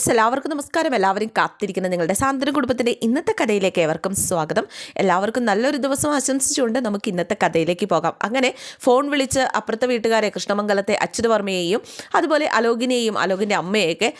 Friends എല്ലാവർക്കും നമസ്കാരം. എല്ലാവരും കാത്തിരിക്കുന്ന നിങ്ങളുടെ സാന്ത്വന കുടുംബത്തിന്റെ ഇന്നത്തെ കഥയിലേക്ക് ഏവർക്കും സ്വാഗതം. എല്ലാവർക്കും നല്ലൊരു ദിവസം ആശംസിച്ചുകൊണ്ട് നമുക്ക് ഇന്നത്തെ കഥയിലേക്ക് പോകാം. അങ്ങനെ ഫോൺ വിളിച്ച് അപ്പുറത്തെ വീട്ടുകാരെ കൃഷ്ണമംഗലത്തെ അച്യുതവർമ്മയെയും അതുപോലെ അലോകിനെയും അലോകിന്റെ അമ്മയെയൊക്കെ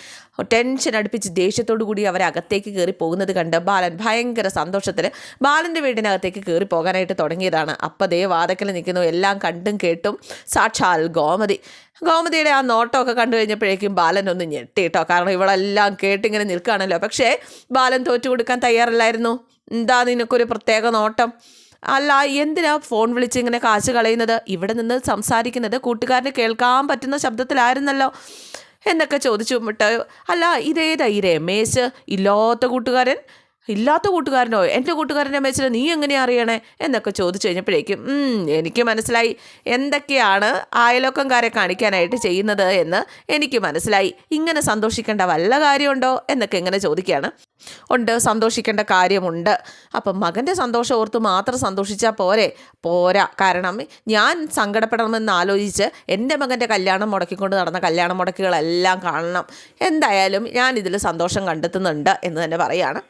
ടെൻഷൻ അടുപ്പിച്ച് ദേഷ്യത്തോടു കൂടി അവരെ അകത്തേക്ക് കയറി പോകുന്നത് കണ്ട് ബാലൻ ഭയങ്കര സന്തോഷത്തിൽ ബാലന്റെ വീടിനകത്തേക്ക് കയറി പോകാനായിട്ട് തുടങ്ങിയതാണ്. അപ്പം ദേ വാതക്കൽ നിൽക്കുന്നു. എല്ലാം കണ്ടും കേട്ടും സാക്ഷാൽ ഗോമതി. ഗോമതിയുടെ ആ നോട്ടമൊക്കെ കണ്ടു കഴിഞ്ഞപ്പോഴേക്കും ബാലൻ ഒന്ന് ഞെട്ടി കേട്ടോ കാരണം ഇവളെല്ലാം കേട്ടിങ്ങനെ നിൽക്കുകയാണല്ലോ. പക്ഷേ ബാലൻ തോറ്റു കൊടുക്കാൻ തയ്യാറല്ലായിരുന്നു. എന്താ നിനക്കൊരു പ്രത്യേക നോട്ടം? അല്ല എന്തിനാ ഫോൺ വിളിച്ച് ഇങ്ങനെ കാശ് കളയുന്നത്? ഇവിടെ നിന്ന് സംസാരിക്കുന്നത് കൂട്ടുകാരന് കേൾക്കാൻ പറ്റുന്ന ശബ്ദത്തിലായിരുന്നല്ലോ. എന്നൊക്കെ ചോദിച്ചു വിട്ട് അല്ല ഇതേതാ ഈ രമേശ് ഇല്ലാത്ത കൂട്ടുകാരൻ? ഇല്ലാത്ത കൂട്ടുകാരനോ എന്റെ കൂട്ടുകാരന്റെ മേച്ചിൽ നീ എങ്ങനെയാണ് അറിയണേ എന്നൊക്കെ ചോദിച്ചു കഴിഞ്ഞപ്പോഴേക്കും എനിക്ക് മനസ്സിലായി. എന്തൊക്കെയാണ് അയലോക്കംകാരെ കാണിക്കാനായിട്ട് ചെയ്യുന്നത് എന്ന് എനിക്ക് മനസ്സിലായി. ഇങ്ങനെ സന്തോഷിക്കേണ്ട വല്ല കാര്യമുണ്ടോ? എന്നൊക്കെ ഇങ്ങനെ ചോദിക്കുകയാണ്. ഉണ്ട് സന്തോഷിക്കേണ്ട കാര്യമുണ്ട്. അപ്പം മകന്റെ സന്തോഷം ഓർത്ത് മാത്രം സന്തോഷിച്ചാൽ പോരെ? പോരാ. കാരണം ഞാൻ സങ്കടപ്പെടണമെന്ന് ആലോചിച്ച് എന്റെ മകന്റെ കല്യാണം മുടക്കിക്കൊണ്ട് നടന്ന കല്യാണ മുടക്കുകളെല്ലാം കാണണം. എന്തായാലും ഞാൻ ഇതിൽ സന്തോഷം കണ്ടെത്തുന്നുണ്ട് എന്ന് തന്നെ പറയാണ്.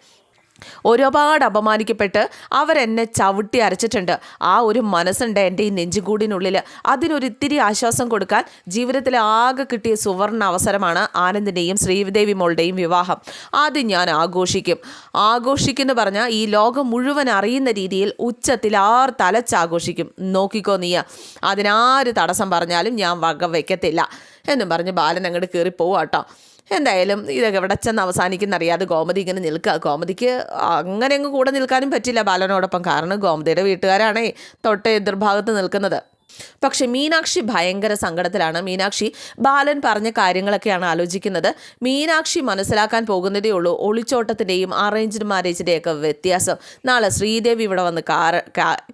ഒരുപാട് അപമാനിക്കപ്പെട്ട് അവരെന്നെ ചവിട്ടി അരച്ചിട്ടുണ്ട്. ആ ഒരു മനസ്സുണ്ട് എന്റെ ഈ നെഞ്ചുകൂടിനുള്ളിൽ. അതിനൊരിത്തിരി ആശ്വാസം കൊടുക്കാൻ ജീവിതത്തിൽ ആകെ കിട്ടിയ സുവർണ അവസരമാണ് ആനന്ദിന്റെയും ശ്രീദേവി മോളുടെയും വിവാഹം. അത് ഞാൻ ആഘോഷിക്കും. ആഘോഷിക്കുന്നു പറഞ്ഞാൽ ഈ ലോകം മുഴുവൻ അറിയുന്ന രീതിയിൽ ഉച്ചത്തിൽ ആർ തലച്ചാഘോഷിക്കും. നോക്കിക്കോ നീയ അതിനാര് തടസ്സം പറഞ്ഞാലും ഞാൻ വക വയ്ക്കത്തില്ല എന്നും പറഞ്ഞ് ബാലൻ അങ്ങോട്ട് കയറി പോവാട്ടോ എന്തായാലും ഇതൊക്കെ എവിടെ ചെന്ന് അവസാനിക്കുന്ന അറിയാതെ ഗോമതി ഇങ്ങനെ നിൽക്കുക ഗോമതിക്ക് അങ്ങനെ അങ്ങ് കൂടെ നിൽക്കാനും പറ്റില്ല ബാലനോടൊപ്പം. കാരണം ഗോമതിയുടെ വീട്ടുകാരാണേ തൊട്ട് എതിർഭാഗത്ത് നിൽക്കുന്നത്. പക്ഷെ മീനാക്ഷി ഭയങ്കര സങ്കടത്തിലാണ്. മീനാക്ഷി ബാലൻ പറഞ്ഞ കാര്യങ്ങളൊക്കെയാണ് ആലോചിക്കുന്നത്. മീനാക്ഷി മനസ്സിലാക്കാൻ പോകുന്നതേ ഉള്ളൂ. ഒളിച്ചോട്ടത്തിന്റെയും അറേഞ്ച്ഡ് മാരേജിന്റെയൊക്കെ വ്യത്യാസം. നാളെ ശ്രീദേവി ഇവിടെ വന്ന്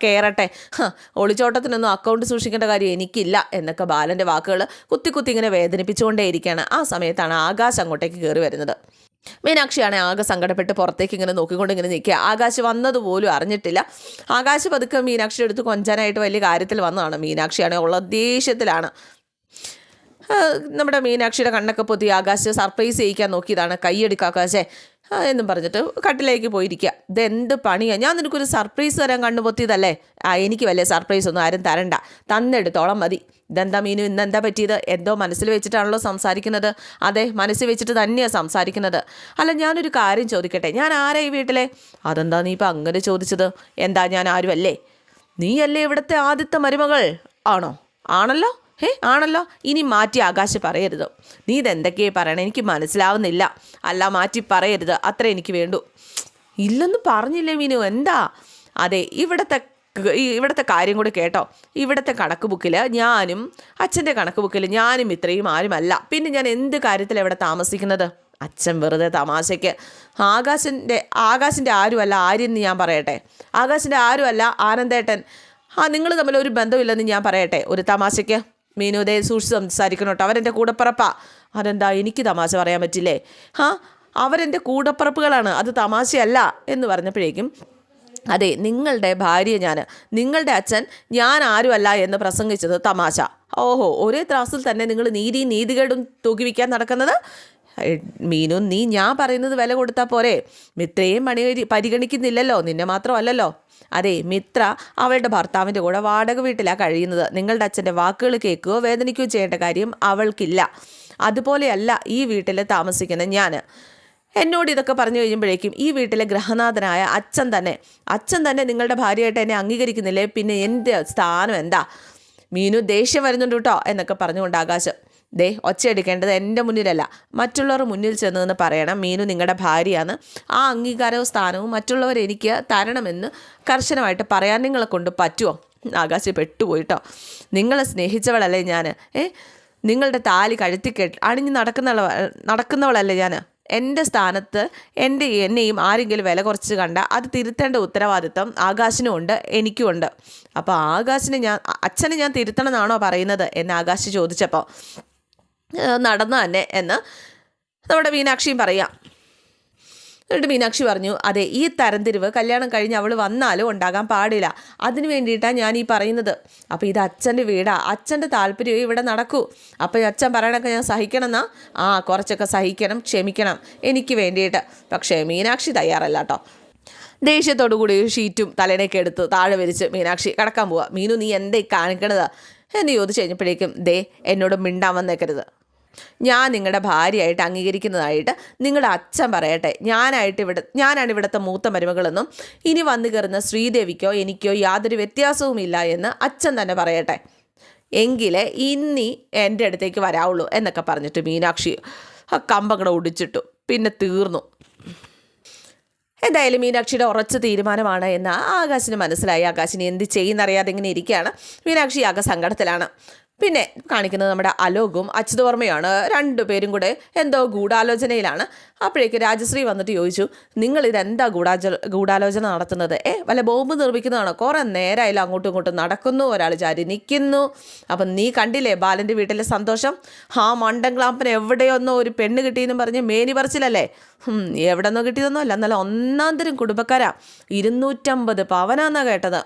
കയറട്ടെ ഒളിച്ചോട്ടത്തിനൊന്നും അക്കൗണ്ട് സൂക്ഷിക്കേണ്ട കാര്യം എനിക്കില്ല എന്നൊക്കെ ബാലന്റെ വാക്കുകൾ കുത്തി കുത്തി ഇങ്ങനെ വേദനിപ്പിച്ചുകൊണ്ടേയിരിക്കുകയാണ്. ആ സമയത്താണ് ആകാശ് അങ്ങോട്ടേക്ക് കയറി വരുന്നത്. മീനാക്ഷിയാണ് ആകെ സങ്കടപ്പെട്ട് പുറത്തേക്ക് ഇങ്ങനെ നോക്കിക്കൊണ്ട് ഇങ്ങനെ നിൽക്കുക. ആകാശ് വന്നതുപോലും അറിഞ്ഞിട്ടില്ല. ആകാശ് പതുക്കെ മീനാക്ഷിയുടെ അടുത്ത് കൊഞ്ചാനായിട്ട് വലിയ കാര്യത്തിൽ വന്നതാണ്. മീനാക്ഷിയാണ് ഉള്ള ദേഷ്യത്തിലാണ്. നമ്മുടെ മീനാക്ഷിയുടെ കണ്ണൊക്കെ പൊത്തി ആകാശ് സർപ്രൈസ് ചെയ്യിക്കാൻ നോക്കിയതാണ് കൈയെടുക്കുക ആകാശേ എന്നും പറഞ്ഞിട്ട് കട്ടിലേക്ക് പോയിരിക്കുക. ഇതെന്ത് പണിയാണ് ഞാൻ നിനക്കൊരു സർപ്രൈസ് തരാൻ കണ്ണു പൊത്തിയതല്ലേ? ആ എനിക്ക് വലിയ സർപ്രൈസ് ഒന്നും ആരും തരണ്ട. തന്നെടുത്തോളം മതി. ഇതെന്താ മീനു ഇന്നെന്താ പറ്റിയത്? എന്തോ മനസ്സിൽ വെച്ചിട്ടാണല്ലോ സംസാരിക്കുന്നത്. അതെ മനസ്സിൽ വെച്ചിട്ട് തന്നെയാണ് സംസാരിക്കുന്നത്. അല്ല ഞാനൊരു കാര്യം ചോദിക്കട്ടെ? ഞാൻ ആരാ ഈ വീട്ടിലെ? അതെന്താ നീ ഇപ്പം അങ്ങനെ ചോദിച്ചത്? എന്താ ഞാൻ ആരുമല്ലേ? നീയല്ലേ ഇവിടുത്തെ ആദ്യത്തെ മരുമകൾ? ആണോ? ആണല്ലോ? ഹേ ആണല്ലോ? ഇനി മാറ്റി ആകാശ് പറയരുത്. നീ ഇതെന്തൊക്കെയാ പറയണേ? എനിക്ക് മനസ്സിലാവുന്നില്ല. അല്ല മാറ്റി പറയരുത്. അത്ര എനിക്ക് വേണ്ടു. ഇല്ലെന്ന് പറഞ്ഞില്ലേ മീനു എന്താ? അതെ ഇവിടുത്തെ ഇവിടുത്തെ കാര്യം കൂടെ കേട്ടോ. ഇവിടുത്തെ കണക്ക് ബുക്കിൽ ഞാനും അച്ഛന്റെ കണക്ക് ബുക്കിൽ ഞാനും ഇത്രയും ആരുമല്ല. പിന്നെ ഞാൻ എന്ത് കാര്യത്തിൽ ഇവിടെ താമസിക്കുന്നത്? അച്ഛൻ വെറുതെ തമാശയ്ക്ക്. ആകാശിന്റെ ആകാശിന്റെ ആരുമല്ല ആര്യെന്ന് ഞാൻ പറയട്ടെ. ആകാശിന്റെ ആരുമല്ല ആനന്ദേട്ടൻ. ആ നിങ്ങൾ തമ്മിൽ ഒരു ബന്ധമില്ലെന്ന് ഞാൻ പറയട്ടെ ഒരു തമാശയ്ക്ക്. മീനുദേ സൂക്ഷിച്ച് സംസാരിക്കണം കേട്ടോ. അവരെന്റെ കൂടപ്പിറപ്പാ. അതെന്താ എനിക്ക് തമാശ പറയാൻ പറ്റില്ലേ? ഹാ അവരെന്റെ കൂടപ്പിറപ്പുകളാണ്. അത് തമാശയല്ല എന്ന് പറഞ്ഞപ്പോഴേക്കും അതെ നിങ്ങളുടെ ഭാര്യ ഞാൻ നിങ്ങളുടെ അച്ഛൻ ഞാൻ ആരുമല്ല എന്ന് പ്രസംഗിച്ചത് തമാശ. ഓഹോ ഒരേ ത്രാസിൽ തന്നെ നിങ്ങൾ നീതിയും നീതികേടും തൂക്കി വയ്ക്കാൻ നടക്കുന്നത്? മീനു നീ ഞാൻ പറയുന്നത് വില കൊടുത്താൽ പോരെ. മിത്രയും പണി പരിഗണിക്കുന്നില്ലല്ലോ. നിന്നെ മാത്രമല്ലല്ലോ. അതെ മിത്ര അവളുടെ ഭർത്താവിന്റെ കൂടെ വാടക വീട്ടിലാണ് കഴിയുന്നത്. നിങ്ങളുടെ അച്ഛന്റെ വാക്കുകൾ കേൾക്കുകയോ വേദനിക്കുകയോ ചെയ്യേണ്ട കാര്യം അവൾക്കില്ല. അതുപോലെയല്ല ഈ വീട്ടിൽ താമസിക്കുന്ന ഞാൻ എന്നോട് ഇതൊക്കെ പറഞ്ഞു കഴിയുമ്പോഴേക്കും ഈ വീട്ടിലെ ഗ്രഹനാഥനായ അച്ഛൻ തന്നെ അച്ഛൻ തന്നെ നിങ്ങളുടെ ഭാര്യയായിട്ട് എന്നെ അംഗീകരിക്കുന്നില്ലേ? പിന്നെ എന്റെ സ്ഥാനം എന്താ? മീനു ദേഷ്യം വരുന്നുണ്ട് കേട്ടോ എന്നൊക്കെ പറഞ്ഞുകൊണ്ട് ആകാശം. ദേ ഒച്ചയെടുക്കേണ്ടത് എന്റെ മുന്നിലല്ല. മറ്റുള്ളവർ മുന്നിൽ ചെന്ന് നിന്ന് പറയണം. മീനു നിങ്ങളുടെ ഭാര്യയാണ്. ആ അംഗീകാരവും സ്ഥാനവും മറ്റുള്ളവർ എനിക്ക് തരണമെന്ന് കർശനമായിട്ട് പറയാൻ നിങ്ങളെ കൊണ്ട് പറ്റുമോ ആകാശ് പെട്ടുപോയിട്ടോ. നിങ്ങളെ സ്നേഹിച്ചവളല്ലേ ഞാൻ ഏ? നിങ്ങളുടെ താലി കഴുത്തി കെട്ടി അണിഞ്ഞ് നടക്കുന്നവള നടക്കുന്നവളല്ലേ ഞാൻ എന്റെ സ്ഥാനത്ത് എന്റെ എന്നെയും ആരെങ്കിലും വില കുറച്ച് കണ്ട അത് തിരുത്തേണ്ട ഉത്തരവാദിത്തം ആകാശിനും ഉണ്ട് എനിക്കും ഉണ്ട്. അപ്പോൾ ആകാശിനെ ഞാൻ അച്ഛനെ ഞാൻ തിരുത്തണമെന്നാണോ പറയുന്നത്? എന്ന് ആകാശ് ചോദിച്ചപ്പോൾ നടന്നു തന്നെ എന്ന് നമ്മുടെ മീനാക്ഷിയും പറയാം. എന്നിട്ട് മീനാക്ഷി പറഞ്ഞു അതെ ഈ തരംതിരിവ് കല്യാണം കഴിഞ്ഞ് അവൾ വന്നാലും ഉണ്ടാകാൻ പാടില്ല. അതിന് വേണ്ടിയിട്ടാണ് ഞാൻ ഈ പറയുന്നത്. അപ്പോൾ ഇത് അച്ഛന്റെ വീടാ. അച്ഛന്റെ താല്പര്യമേ ഇവിടെ നടക്കൂ. അപ്പോൾ അച്ഛൻ പറയണൊക്കെ ഞാൻ സഹിക്കണം എന്നാ ആ കുറച്ചൊക്കെ സഹിക്കണം ക്ഷമിക്കണം എനിക്ക് വേണ്ടിയിട്ട്. പക്ഷേ മീനാക്ഷി തയ്യാറല്ല കേട്ടോ. ദേഷ്യത്തോടു കൂടി ഷീറ്റും തലേനൊക്കെ എടുത്ത് താഴെ വിരിച്ച് മീനാക്ഷി കിടക്കാൻ പോവുക മീനു നീ എന്തേ കാണിക്കണത്? എന്ന് ചോദിച്ചു കഴിഞ്ഞപ്പോഴേക്കും ദേ എന്നോട് മിണ്ടാൻ വന്നേക്കരുത്. ഞാൻ നിങ്ങളുടെ ഭാര്യയായിട്ട് അംഗീകരിക്കുന്നതായിട്ട് നിങ്ങളുടെ അച്ഛൻ പറയട്ടെ. ഞാനായിട്ട് ഇവിടെ ഞാനാണ് ഇവിടുത്തെ മൂത്ത മരുമകളെന്നും ഇനി വന്നു കയറുന്ന ശ്രീദേവിക്കോ എനിക്കോ യാതൊരു വ്യത്യാസവുമില്ല എന്ന് അച്ഛൻ തന്നെ പറയട്ടെ. എങ്കിലേ ഇനി എന്റെ അടുത്തേക്ക് വരാവുള്ളൂ എന്നൊക്കെ പറഞ്ഞിട്ട് മീനാക്ഷി കമ്പങ്ങടെ ഒടിച്ചിട്ടു. പിന്നെ തീർന്നു. എന്തായാലും മീനാക്ഷിയുടെ ഉറച്ച തീരുമാനമാണ് എന്ന് ആകാശിന് മനസ്സിലായി. ആകാശിന് എന്ത് ചെയ്യുന്നറിയാതെ ഇങ്ങനെ ഇരിക്കുകയാണ്. മീനാക്ഷി ആകെ സങ്കടത്തിലാണ്. പിന്നെ കാണിക്കുന്നത് നമ്മുടെ അലോകും അച്യുതവർമ്മയാണ് രണ്ടുപേരും കൂടെ എന്തോ ഗൂഢാലോചനയിലാണ്. അപ്പോഴേക്ക് രാജശ്രീ വന്നിട്ട് ചോദിച്ചു നിങ്ങൾ ഇതെന്താ ഗൂഢാച ഗൂഢാലോചന നടത്തുന്നത്? ഏ വല്ല ബോംബ് നിർമ്മിക്കുന്നതാണോ? കുറേ നേരമായാലും അങ്ങോട്ടും ഇങ്ങോട്ടും നടക്കുന്നു ഒരാൾ ചാരി നിൽക്കുന്നു അപ്പം നീ കണ്ടില്ലേ ബാലന്റെ വീട്ടിലെ സന്തോഷം? ആ മണ്ടൻക്ലാമ്പിന് എവിടെയൊന്നോ ഒരു പെണ്ണ് കിട്ടിയെന്നും പറഞ്ഞ് മേനി പറിച്ചില്ലല്ലേ ഹും, എവിടെ നിന്നോ കിട്ടിയതൊന്നും അല്ല എന്നാലും ഒന്നാം തരം കുടുംബക്കാരാ. ഇരുന്നൂറ്റമ്പത് പവനാന്നാ കേട്ടത്.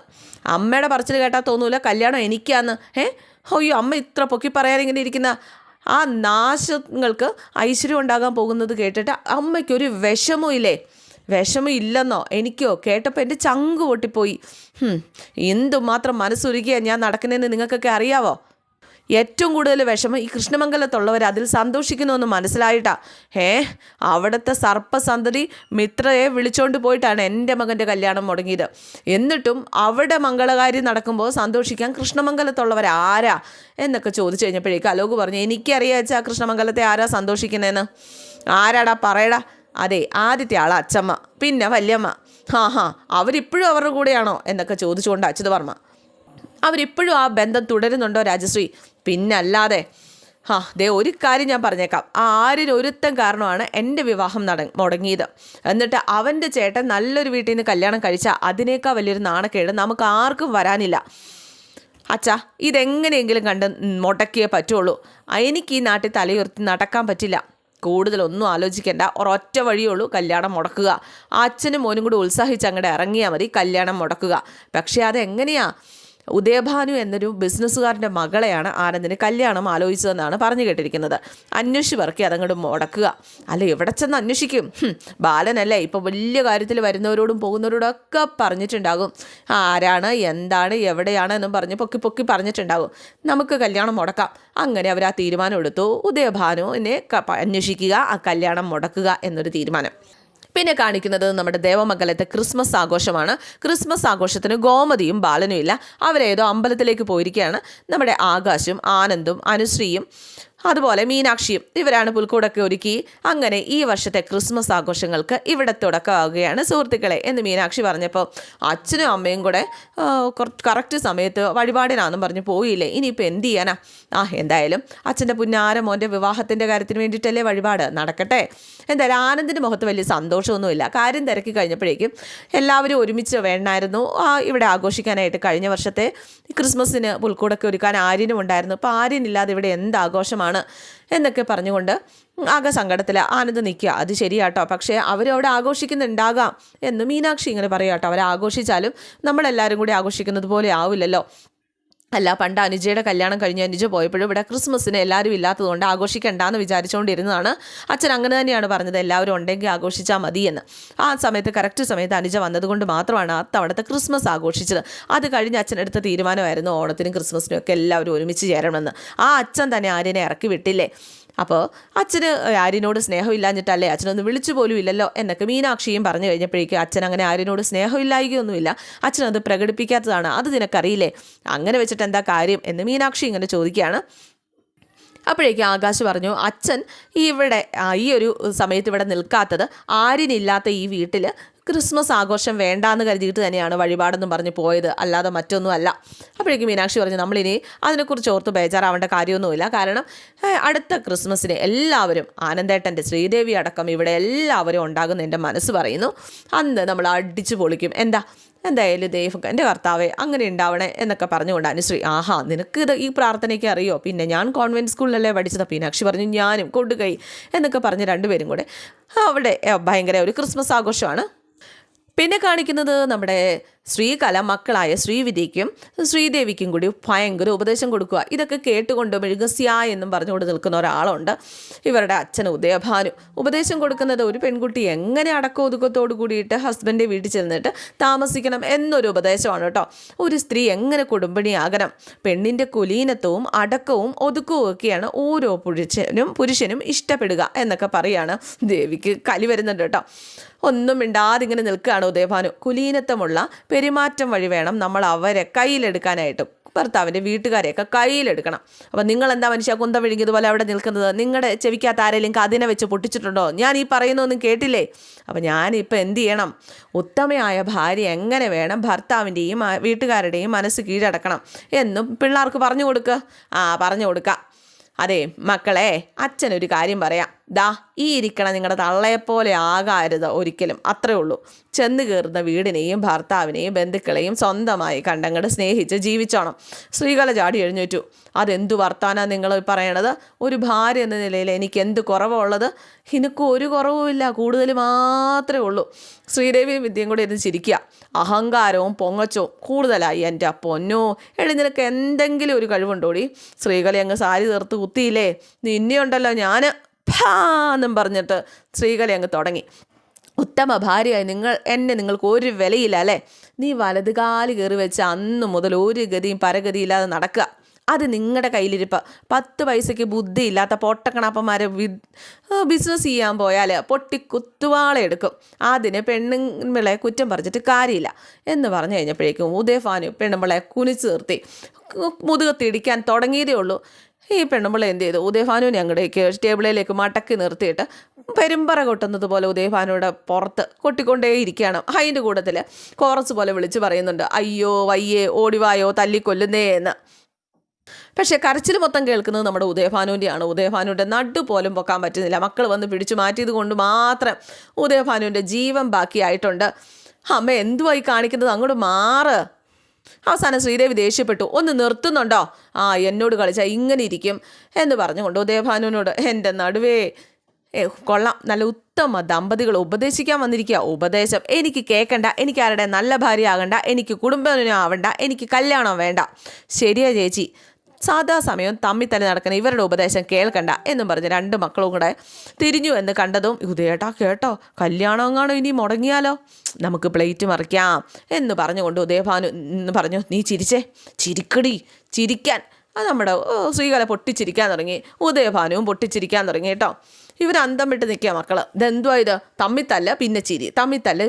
അമ്മയുടെ പറച്ചിൽ കേട്ടാൽ തോന്നൂല കല്യാണം എനിക്കാന്ന്. ഏ അയ്യോ അമ്മ ഇത്ര പൊക്കി പറയാനിങ്ങനെ ഇരിക്കുന്ന ആ നാശങ്ങൾക്ക് ഐശ്വര്യം ഉണ്ടാകാൻ പോകുന്നത് കേട്ടിട്ട് അമ്മയ്ക്കൊരു വിഷമവും ഇല്ലേ വിഷമം ഇല്ലെന്നോ എനിക്കോ? കേട്ടപ്പോൾ എന്റെ ചങ്ക് പൊട്ടിപ്പോയി. എന്തുമാത്രം മനസ്സുരുകിയാണ് ഞാൻ നടക്കുന്നതെന്ന് നിങ്ങൾക്കൊക്കെ അറിയാവോ? ഏറ്റവും കൂടുതൽ വിഷമം ഈ കൃഷ്ണമംഗലത്തുള്ളവർ അതിൽ സന്തോഷിക്കുന്നുവെന്ന് മനസ്സിലായിട്ടാ. ഏ അവിടുത്തെ സർപ്പസന്തതി മിത്രയെ വിളിച്ചോണ്ട് പോയിട്ടാണ് എന്റെ മകന്റെ കല്യാണം മുടങ്ങിയത്. എന്നിട്ടും അവിടെ മംഗളകാര്യം നടക്കുമ്പോൾ സന്തോഷിക്കാൻ കൃഷ്ണമംഗലത്തുള്ളവർ ആരാ എന്നൊക്കെ ചോദിച്ചു കഴിഞ്ഞപ്പോഴേക്കും അലോക് പറഞ്ഞു എനിക്കറിയാം കൃഷ്ണമംഗലത്തെ ആരാ സന്തോഷിക്കുന്നതെന്ന് ആരാടാ പറയടാ? അതെ ആദ്യത്തെ ആളാ അച്ചമ്മ പിന്നെ വല്യമ്മ. ഹാ ഹാ അവരിപ്പോഴും അവരുടെ കൂടെയാണോ? എന്നൊക്കെ ചോദിച്ചുകൊണ്ട് അച്യുത വർമ്മ അവരിപ്പോഴും ആ ബന്ധം തുടരുന്നുണ്ടോ രാജശ്രീ? പിന്നല്ലാതെ ആ ദേ ഒരു കാര്യം ഞാൻ പറഞ്ഞേക്കാം. ആ ആരിന് ഒരുത്തം കാരണമാണ് എന്റെ വിവാഹം നട മുടങ്ങിയത്. എന്നിട്ട് അവന്റെ ചേട്ടൻ നല്ലൊരു വീട്ടിൽ നിന്ന് കല്യാണം കഴിച്ചാൽ അതിനേക്കാൾ വലിയൊരു നാണക്കേട് നമുക്ക് ആർക്കും വരാനില്ല. അച്ഛാ ഇതെങ്ങനെയെങ്കിലും കണ്ട് മുടക്കിയേ പറ്റുള്ളൂ. എനിക്ക് ഈ നാട്ടിൽ തലയുർത്തി നടക്കാൻ പറ്റില്ല. കൂടുതലൊന്നും ആലോചിക്കേണ്ട. ഒരൊറ്റ വഴിയുള്ളൂ കല്യാണം മുടക്കുക. അച്ഛനും മോനും കൂടി ഉത്സാഹിച്ച് അങ്ങോട്ട് ഇറങ്ങിയാൽ മതി കല്യാണം മുടക്കുക. പക്ഷേ അതെങ്ങനെയാ? ഉദയഭാനു എന്നൊരു ബിസിനസ്സുകാരന്റെ മകളെയാണ് ആനന്ദിന് കല്യാണം ആലോചിച്ചതെന്നാണ് പറഞ്ഞു കേട്ടിരിക്കുന്നത്. അന്വേഷിച്ച് പറക്കി അതങ്ങോട്ട് മുടക്കുക. അല്ല എവിടെ ചെന്ന് അന്വേഷിക്കും? ബാലനല്ലേ ഇപ്പോൾ വലിയ കാര്യത്തിൽ വരുന്നവരോടും പോകുന്നവരോടും ഒക്കെ പറഞ്ഞിട്ടുണ്ടാകും. ആരാണ് എന്താണ് എവിടെയാണ് എന്നും പറഞ്ഞ് പൊക്കി പൊക്കി പറഞ്ഞിട്ടുണ്ടാകും. നമുക്ക് കല്യാണം മുടക്കാം. അങ്ങനെ അവർ ആ തീരുമാനം എടുത്തു. ഉദയഭാനുവിനെ അന്വേഷിക്കുക ആ കല്യാണം മുടക്കുക എന്നൊരു തീരുമാനം. പിന്നെ കാണിക്കുന്നത് നമ്മുടെ ദേവമംഗലത്തെ ക്രിസ്മസ് ആഘോഷമാണ്. ക്രിസ്മസ് ആഘോഷത്തിന് ഗോമതിയും ബാലനും ഇല്ല അവരേതോ അമ്പലത്തിലേക്ക് പോയിരിക്കുകയാണ്. നമ്മുടെ ആകാശും ആനന്ദും അനുശ്രീയും അതുപോലെ മീനാക്ഷിയും ഇവരാണ് പുൽക്കൂടൊക്കെ ഒരുക്കി അങ്ങനെ ഈ വർഷത്തെ ക്രിസ്മസ് ആഘോഷങ്ങൾക്ക് ഇവിടെ തുടക്കമാവുകയാണ്. സുഹൃത്തുക്കളെ എന്ന് മീനാക്ഷി പറഞ്ഞപ്പോൾ അച്ഛനും അമ്മയും കൂടെ കറക്റ്റ് സമയത്ത് വഴിപാടിനാന്നും പറഞ്ഞ് പോയില്ലേ? ഇനിയിപ്പോൾ എന്ത് ചെയ്യാനാ? ആ എന്തായാലും അച്ഛന്റെ പുന്നാര മോന്റെ വിവാഹത്തിന്റെ കാര്യത്തിന് വേണ്ടിയിട്ടല്ലേ വഴിപാട്? നടക്കട്ടെ. എന്തായാലും ആനന്ദിന്റെ മുഖത്ത് വലിയ സന്തോഷമൊന്നുമില്ല. കാര്യം തിരക്കി കഴിഞ്ഞപ്പോഴേക്കും എല്ലാവരും ഒരുമിച്ച് വേണമായിരുന്നു. ഇവിടെ ആഘോഷിക്കാനായിട്ട് കഴിഞ്ഞ വർഷത്തെ ക്രിസ്മസിന് പുൽക്കൂടൊക്കെ ഒരുക്കാൻ ആര്യനും ഉണ്ടായിരുന്നു അപ്പോൾ ആര്യനില്ലാതെ ഇവിടെ എന്ത് ആഘോഷമാണ്? എന്നൊക്കെ പറഞ്ഞുകൊണ്ട് ആകെ സങ്കടത്തിൽ ആനന്ദ് നിൽക്കുക അത് ശരിയാട്ടോ. പക്ഷേ അവരവിടെ ആഘോഷിക്കുന്നുണ്ടാകാം. എന്ന് മീനാക്ഷി ഇങ്ങനെ പറയാട്ടോ. അവർ ആഘോഷിച്ചാലും നമ്മളെല്ലാവരും കൂടി ആഘോഷിക്കുന്നത് പോലെ ആവില്ലല്ലോ. അല്ല പണ്ട് അനുജയുടെ കല്യാണം കഴിഞ്ഞ് അനുജ പോയപ്പോഴും ഇവിടെ ക്രിസ്മസിന് എല്ലാവരും ഇല്ലാത്തതുകൊണ്ട് ആഘോഷിക്കണ്ടെന്ന് വിചാരിച്ചുകൊണ്ടിരുന്നതാണ് അച്ഛൻ അങ്ങനെ തന്നെയാണ് പറഞ്ഞത് എല്ലാവരും ഉണ്ടെങ്കിൽ ആഘോഷിച്ചാൽ എന്ന് ആ സമയത്ത് കറക്റ്റ് സമയത്ത് അനുജ വന്നതുകൊണ്ട് മാത്രമാണ് ആ തവണത്തെ ക്രിസ്മസ് ആഘോഷിച്ചത്. അത് കഴിഞ്ഞ് അച്ഛൻ എടുത്ത തീരുമാനമായിരുന്നു ഓണത്തിനും ക്രിസ്മസിനും ഒക്കെ എല്ലാവരും ഒരുമിച്ച് ചേരണമെന്ന്. ആ അച്ഛൻ തന്നെ ആര്യനെ ഇറക്കി വിട്ടില്ലേ? അപ്പോൾ അച്ഛന് ആര്യനോട് സ്നേഹമില്ലാഞ്ഞിട്ടല്ലേ അച്ഛനൊന്ന് വിളിച്ചു പോലും ഇല്ലല്ലോ എന്നൊക്കെ മീനാക്ഷിയും പറഞ്ഞു കഴിഞ്ഞപ്പോഴേക്കും അച്ഛൻ അങ്ങനെ ആര്യനോട് സ്നേഹമില്ലായികയൊന്നുമില്ല. അച്ഛനത് പ്രകടിപ്പിക്കാത്തതാണ്. അത് നിനക്കറിയില്ലേ? അങ്ങനെ വെച്ചിട്ട് എന്താ കാര്യം എന്ന് മീനാക്ഷി ഇങ്ങനെ ചോദിക്കുകയാണ്. അപ്പോഴേക്കും ആകാശ് പറഞ്ഞു അച്ഛൻ ഇവിടെ ഈ ഒരു സമയത്ത് ഇവിടെ നിൽക്കാത്തത് ആര്യനില്ലാത്ത ഈ വീട്ടിൽ ക്രിസ്മസ് ആഘോഷം വേണ്ട എന്ന് കരുതിയിട്ട് തന്നെയാണ് വഴിപാടെന്നും പറഞ്ഞ് പോയത്. അല്ലാതെ മറ്റൊന്നും അല്ല അപ്പോഴേക്കും മീനാക്ഷി പറഞ്ഞു നമ്മളിനി അതിനെക്കുറിച്ച് ഓർത്ത് ബേജാറാവേണ്ട കാര്യമൊന്നുമില്ല. കാരണം അടുത്ത ക്രിസ്മസിന് എല്ലാവരും ആനന്ദേട്ടന്റെ ശ്രീദേവി അടക്കം ഇവിടെ എല്ലാവരും ഉണ്ടാകുന്ന എന്റെ മനസ്സ് പറയുന്നു. അന്ന് നമ്മൾ അടിച്ചു പൊളിക്കും. എന്താ? എന്തായാലും ദൈവം എന്റെ കർത്താവെ അങ്ങനെ ഉണ്ടാവണേ എന്നൊക്കെ പറഞ്ഞുകൊണ്ട് അനുശ്രീ ആഹാ നിനക്ക് ഇത് ഈ പ്രാർത്ഥനയ്ക്ക് അറിയോ? പിന്നെ ഞാൻ കോൺവെന്റ് സ്കൂളിലല്ലേ പഠിച്ചത്? മീനാക്ഷി പറഞ്ഞു ഞാനും കൊണ്ടുകൈ എന്നൊക്കെ പറഞ്ഞ് രണ്ടുപേരും കൂടെ അവിടെ ഭയങ്കര ഒരു ക്രിസ്മസ് ആഘോഷമാണ്. പിന്നെ കാണിക്കുന്നത് നമ്മുടെ ശ്രീകല മക്കളായ ശ്രീവിദ്യയ്ക്കും ശ്രീദേവിക്കും കൂടി ഭയങ്കര ഉപദേശം കൊടുക്കുക. ഇതൊക്കെ കേട്ടുകൊണ്ട് മെഴുകസ്യ എന്നും പറഞ്ഞുകൊണ്ട് നിൽക്കുന്ന ഒരാളുണ്ട്. ഇവരുടെ അച്ഛൻ ഉദയഭാനു. ഉപദേശം കൊടുക്കുന്നത് ഒരു പെൺകുട്ടി എങ്ങനെ അടക്ക ഒതുക്കത്തോടു കൂടിയിട്ട് ഹസ്ബൻഡ് വീട്ടിൽ ചെന്നിട്ട് താമസിക്കണം എന്നൊരു ഉപദേശമാണ് കേട്ടോ. ഒരു സ്ത്രീ എങ്ങനെ കുടുംബിണിയാകണം പെണ്ണിന്റെ കുലീനത്വവും അടക്കവും ഒതുക്കവും ഒക്കെയാണ് ഓരോ പുരുഷനും പുരുഷനും ഇഷ്ടപ്പെടുക എന്നൊക്കെ പറയാണ് ദേവിക്ക് കലി വരുന്നുണ്ട് കേട്ടോ. ഒന്നും മിണ്ടാതിങ്ങനെ നിൽക്കുകയാണ് ഉദയഭാനു. കുലീനത്വമുള്ള പെരുമാറ്റം വഴി വേണം നമ്മൾ അവരെ കയ്യിലെടുക്കാനായിട്ട്. ഭർത്താവിന്റെ വീട്ടുകാരെയൊക്കെ കയ്യിലെടുക്കണം. അപ്പം നിങ്ങൾ എന്താ മനുഷ്യ കുന്തം വിഴുങ്ങിയതുപോലെ അവിടെ നിൽക്കുന്നത്? നിങ്ങളുടെ ചെവിക്കകത്ത് ആരെങ്കിലും കതിനെ വെച്ച് പൊട്ടിച്ചിട്ടുണ്ടോ? ഞാൻ ഈ പറയുന്നൊന്നും കേട്ടില്ലേ? അപ്പം ഞാനിപ്പോൾ എന്ത് ചെയ്യണം? ഉത്തമയായ ഭാര്യ എങ്ങനെ വേണം ഭർത്താവിന്റെയും വീട്ടുകാരുടെയും മനസ്സ് കീഴടക്കണം? എന്നും പിള്ളേർക്ക് പറഞ്ഞു കൊടുക്കുക ആ പറഞ്ഞു കൊടുക്കുക അതെ മക്കളെ അച്ഛനൊരു കാര്യം പറയാം. ദാ ഈ ഇരിക്കണ നിങ്ങളുടെ തള്ളയെപ്പോലെ ആകാരുത് ഒരിക്കലും. അത്രേ ഉള്ളൂ. ചെന്ന് കയറുന്ന വീടിനെയും ഭർത്താവിനെയും ബന്ധുക്കളെയും സ്വന്തമായി കണ്ടങ്ങട് സ്നേഹിച്ച് ജീവിച്ചോണം. സ്ത്രീകളെ ചാടി എഴുന്നേറ്റു. അതെന്തു വർത്താനാ നിങ്ങൾ പറയണത്? ഒരു ഭാര്യ എന്ന നിലയിൽ എനിക്ക് എന്ത് കുറവുള്ളത്? എനിക്ക് ഒരു കുറവുമില്ല കൂടുതൽ മാത്രമേ ഉള്ളൂ. ശ്രീദേവി വിദ്യയും കൂടെ ഇരുന്ന് ചിരിക്കുക അഹങ്കാരവും പൊങ്ങച്ചവും കൂടുതലായി എന്റെ പൊന്നോ. എടി നിനക്ക് എന്തെങ്കിലും ഒരു കഴിവുണ്ടോടി? സ്ത്രീകളെ അങ്ങ് സാരി തീർത്ത് കുത്തിയില്ലേ? നിന്നെയുണ്ടല്ലോ ഞാൻ എന്നും പറഞ്ഞിട്ട് സ്ത്രീകളെ അങ്ങ് തുടങ്ങി. ഉത്തമ ഭാര്യയായി നിങ്ങൾ എന്നെ നിങ്ങൾക്ക് ഒരു വിലയില്ല അല്ലേ? നീ വലത് കാൽ കയറി വെച്ച അന്ന് മുതൽ ഒരു ഗതിയും പരഗതിയില്ലാതെ നടക്കുക. അത് നിങ്ങളുടെ കയ്യിലിരിപ്പ്. പത്ത് പൈസയ്ക്ക് ബുദ്ധിയില്ലാത്ത പൊട്ടക്കണാപ്പന്മാരെ വി ബിസിനസ് ചെയ്യാൻ പോയാൽ പൊട്ടി കുത്തുവാളെ എടുക്കും. അതിന് പെണ്ണുമ്പിളെ കുറ്റം പറഞ്ഞിട്ട് കാര്യമില്ല എന്ന് പറഞ്ഞു കഴിഞ്ഞപ്പോഴേക്കും ഉദയഫാനു പെണ്ണുമ്പിളെ കുനിച്ചു നിർത്തി. മുതുകത്തിടിക്കാൻ തുടങ്ങിയതേ ഉള്ളൂ. ഈ പെണ്ണുമ്പിള എന്ത് ചെയ്തു? ഉദയഭാനുവിനെ അങ്ങടേക്ക് ടേബിളിലേക്ക് മടക്കി നിർത്തിയിട്ട് പെരുമ്പറ കൊട്ടുന്നത് പോലെ ഉദയഭാനുവിടെ പുറത്ത് കൊട്ടിക്കൊണ്ടേ ഇരിക്കുകയാണ് അതിന്റെ കൂട്ടത്തിൽ കോറസ് പോലെ വിളിച്ച് പറയുന്നുണ്ട് അയ്യോ വയ്യേ ഓടിവായോ തല്ലിക്കൊല്ലുന്നേ എന്ന്. പക്ഷേ കരച്ചിൽ മൊത്തം കേൾക്കുന്നത് നമ്മുടെ ഉദയഭാനുവിന്റെയാണ്. ഉദയഭാനുവിന്റെ നടു പോലും പൊക്കാൻ പറ്റുന്നില്ല. മക്കൾ വന്ന് പിടിച്ചു മാറ്റിയത് കൊണ്ട് മാത്രം ഉദയഭാനുവിന്റെ ജീവൻ ബാക്കിയായിട്ടുണ്ട്. അമ്മ എന്തുവായി കാണിക്കുന്നത്? അങ്ങോട്ട് മാറ്. അവസാനം ശ്രീദേവി ദേഷ്യപ്പെട്ടു. ഒന്ന് നിർത്തുന്നുണ്ടോ? ആ എന്നോട് കളിച്ചാൽ ഇങ്ങനെ ഇരിക്കും എന്ന് പറഞ്ഞുകൊണ്ട് ഉദയഭാനുവിനോട് എന്റെ നടുവേ ഏ കൊള്ളാം. നല്ല ഉത്തമ ദമ്പതികൾ ഉപദേശിക്കാൻ വന്നിരിക്കുക ഉപദേശം എനിക്ക് കേൾക്കണ്ട എനിക്ക് ആരുടെ നല്ല ഭാര്യ ആകണ്ട. എനിക്ക് കുടുംബനും ആവണ്ട എനിക്ക് കല്യാണം വേണ്ട. ശരിയാ ചേച്ചി. സാധാ സമയം തമ്മി തന്നെ നടക്കുന്ന ഇവരുടെ ഉപദേശം കേൾക്കണ്ട എന്നും പറഞ്ഞ് രണ്ട് മക്കളും കൂടെ തിരിഞ്ഞു എന്ന് കണ്ടതും ഉദയേട്ടാ കേട്ടോ കല്യാണം എങ്ങാണോ ഇനി മുടങ്ങിയാലോ? നമുക്ക് പ്ലേറ്റ് മറിക്കാം എന്ന് പറഞ്ഞുകൊണ്ട് ഉദയഭാനു എന്ന് പറഞ്ഞു നീ ചിരിച്ചേ ചിരിക്കടി ചിരിക്കാൻ. അത് നമ്മുടെ സ്ത്രീകളെ പൊട്ടിച്ചിരിക്കാൻ തുടങ്ങി. ഉദയഭാനുവും പൊട്ടിച്ചിരിക്കാൻ തുടങ്ങി കേട്ടോ. ഇവർ അന്തം വിട്ട് നിൽക്കുക മക്കൾ. ഇതെന്തുവാ ഇത്? തമ്മിത്തല്ല പിന്നെ ചിരി. തമ്മിത്തല്ല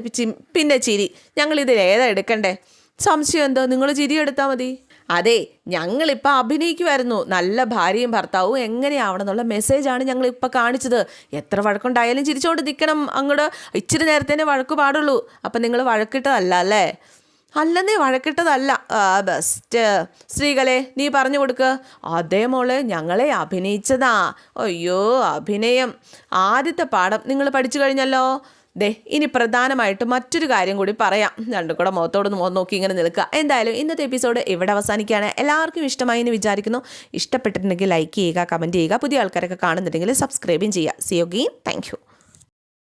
പിന്നെ ചിരി. ഞങ്ങളിതിൽ ഏതാ എടുക്കണ്ടേ? സംശയം എന്തോ? നിങ്ങൾ ചിരി എടുത്താൽ മതി. അതെ ഞങ്ങളിപ്പോൾ അഭിനയിക്കുമായിരുന്നു നല്ല ഭാര്യയും ഭർത്താവും എങ്ങനെയാവണം എന്നുള്ള മെസ്സേജാണ് ഞങ്ങൾ ഇപ്പോൾ കാണിച്ചത്. എത്ര വഴക്കുണ്ടായാലും ചിരിച്ചുകൊണ്ട് നിൽക്കണം അങ്ങോട്ട് ഇച്ചിരി നേരത്തേനെ വഴക്ക് പാടുള്ളൂ. അപ്പം നിങ്ങൾ വഴക്കിട്ടതല്ല അല്ലേ? അല്ലെന്നേ വഴക്കിട്ടതല്ല. ബെസ്റ്റ്. സ്ത്രീകളെ നീ പറഞ്ഞു കൊടുക്ക്. അതേ മോളെ ഞങ്ങളെ അഭിനയിച്ചതാ. അയ്യോ അഭിനയം. ആദ്യത്തെ പാഠം നിങ്ങൾ പഠിച്ചു കഴിഞ്ഞല്ലോ? ദേ ഇനി പ്രധാനമായിട്ട് മറ്റൊരു കാര്യം കൂടി പറയാം. രണ്ടും കൂടെ മുഖത്തോട് മുഖം നോക്കി ഇങ്ങനെ നിൽക്കുക. എന്തായാലും ഇന്നത്തെ എപ്പിസോഡ് ഇവിടെ അവസാനിക്കുകയാണ്. എല്ലാവർക്കും ഇഷ്ടമായി എന്ന് വിചാരിക്കുന്നു. ഇഷ്ടപ്പെട്ടിട്ടുണ്ടെങ്കിൽ ലൈക്ക് ചെയ്യുക കമന്റ് ചെയ്യുക. പുതിയ ആൾക്കാരൊക്കെ കാണുന്നുണ്ടെങ്കിൽ സബ്സ്ക്രൈബും ചെയ്യുക. സിയോഗീൻ താങ്ക് യു